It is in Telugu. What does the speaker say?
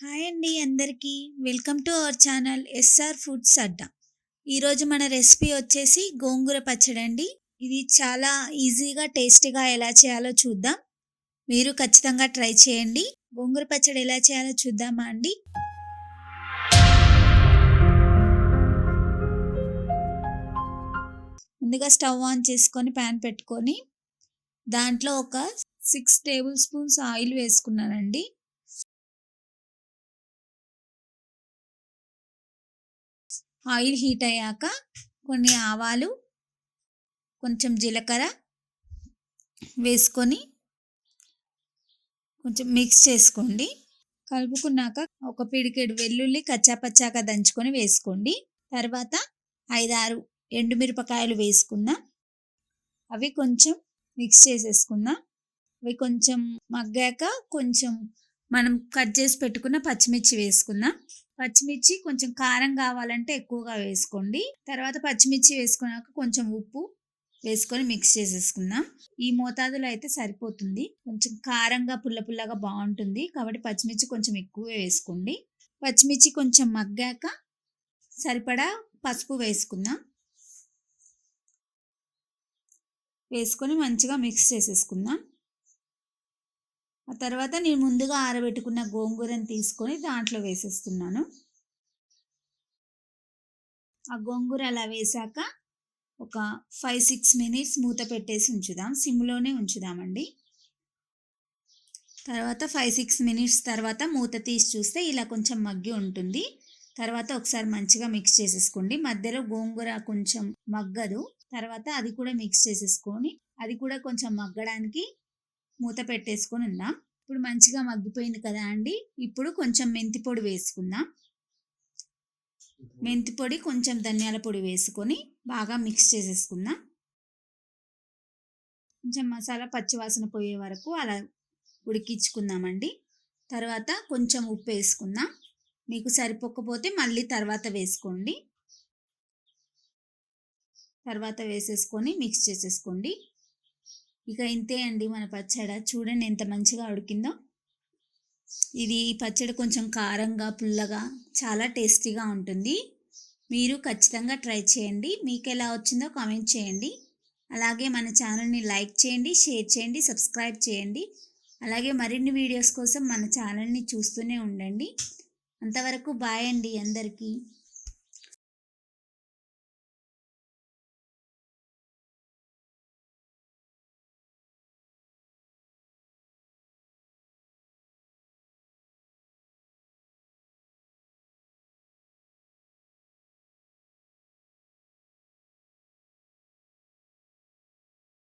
హాయ్ అండి అందరికీ. Welcome to our channel SR foods అడ్డా. ఈరోజు మన రెసిపీ వచ్చేసి గోంగూర పచ్చడి అండి. ఇది చాలా ఈజీగా టేస్టీగా ఎలా చేయాలో చూద్దాం. మీరు ఖచ్చితంగా ట్రై చేయండి. గోంగూర పచ్చడి ఎలా చేయాలో చూద్దామా అండి? ముందుగా స్టవ్ ఆన్ చేసుకొని ప్యాన్ పెట్టుకొని దాంట్లో ఒక సిక్స్ టేబుల్ స్పూన్స్ ఆయిల్ వేసుకున్నానండి. ఆయిల్ హీట్ అయ్యాక కొన్ని ఆవాలు కొంచెం జీలకర్ర వేసుకొని కొంచెం మిక్స్ చేసుకోండి. కలుపుకున్నాక ఒక పిడికెడు వెల్లుల్లి కచ్చాపచ్చాగా దంచుకొని వేసుకోండి. తర్వాత ఐదారు ఎండుమిరపకాయలు వేసుకుందాం. అవి కొంచెం మిక్స్ చేసేసుకుందాం. అవి కొంచెం మగ్గాక కొంచెం మనం కట్ చేసి పెట్టుకున్న పచ్చిమిర్చి వేసుకుందాం. పచ్చిమిర్చి కొంచెం కారం కావాలంటే ఎక్కువగా వేసుకోండి. తర్వాత పచ్చిమిర్చి వేసుకున్నాక కొంచెం ఉప్పు వేసుకొని మిక్స్ చేసేసుకుందాం. ఈ మోతాదులో అయితే సరిపోతుంది. కొంచెం కారంగా పుల్ల పుల్లగా బాగుంటుంది. కాబట్టి పచ్చిమిర్చి కొంచెం ఎక్కువ వేసుకోండి. పచ్చిమిర్చి కొంచెం మగ్గాక సరిపడా పసుపు వేసుకుందాం. వేసుకొని మంచిగా మిక్స్ చేసేసుకుందాం. ఆ తర్వాత నేను ముందుగా ఆరబెట్టుకున్న గోంగూరని తీసుకొని దాంట్లో వేసేస్తున్నాను. ఆ గోంగూర అలా వేసాక ఒక ఫైవ్ సిక్స్ మినిట్స్ మూత పెట్టేసి ఉంచుదాం. సిమ్లోనే ఉంచుదామండి. తర్వాత ఫైవ్ సిక్స్ మినిట్స్ తర్వాత మూత తీసి చూస్తే ఇలా కొంచెం మగ్గి ఉంటుంది. తర్వాత ఒకసారి మంచిగా మిక్స్ చేసేసుకోండి. మధ్యలో గోంగూర కొంచెం మగ్గదు. తర్వాత అది కూడా మిక్స్ చేసేసుకొని అది కూడా కొంచెం మగ్గడానికి మూత పెట్టేసుకొని ఉందాం. ఇప్పుడు మంచిగా మగ్గిపోయింది కదా అండి. ఇప్పుడు కొంచెం మెంతి పొడి వేసుకుందాం. మెంతి పొడి కొంచెం ధనియాల పొడి వేసుకొని బాగా మిక్స్ చేసేసుకుందాం. కొంచెం మసాలా పచ్చివాసన పోయే వరకు అలా ఉడికించుకుందామండి. తర్వాత కొంచెం ఉప్పు వేసుకుందాం. మీకు సరిపోకపోతే మళ్ళీ తర్వాత వేసుకోండి. తర్వాత వేసేసుకొని మిక్స్ చేసేసుకోండి. ఇక ఇంతే అండి మన పచ్చడ. చూడండి ఎంత మంచిగా ఉడికిందో. ఇది పచ్చడి కొంచెం కారంగా పుల్లగా చాలా టేస్టీగా ఉంటుంది. మీరు ఖచ్చితంగా ట్రై చేయండి. మీకు ఎలా వచ్చిందో కామెంట్ చేయండి. అలాగే మన ఛానల్ని లైక్ చేయండి షేర్ చేయండి సబ్స్క్రైబ్ చేయండి. అలాగే మరిన్ని వీడియోస్ కోసం మన ఛానల్ని చూస్తూనే ఉండండి. అంతవరకు బాయ్ అండి అందరికీ.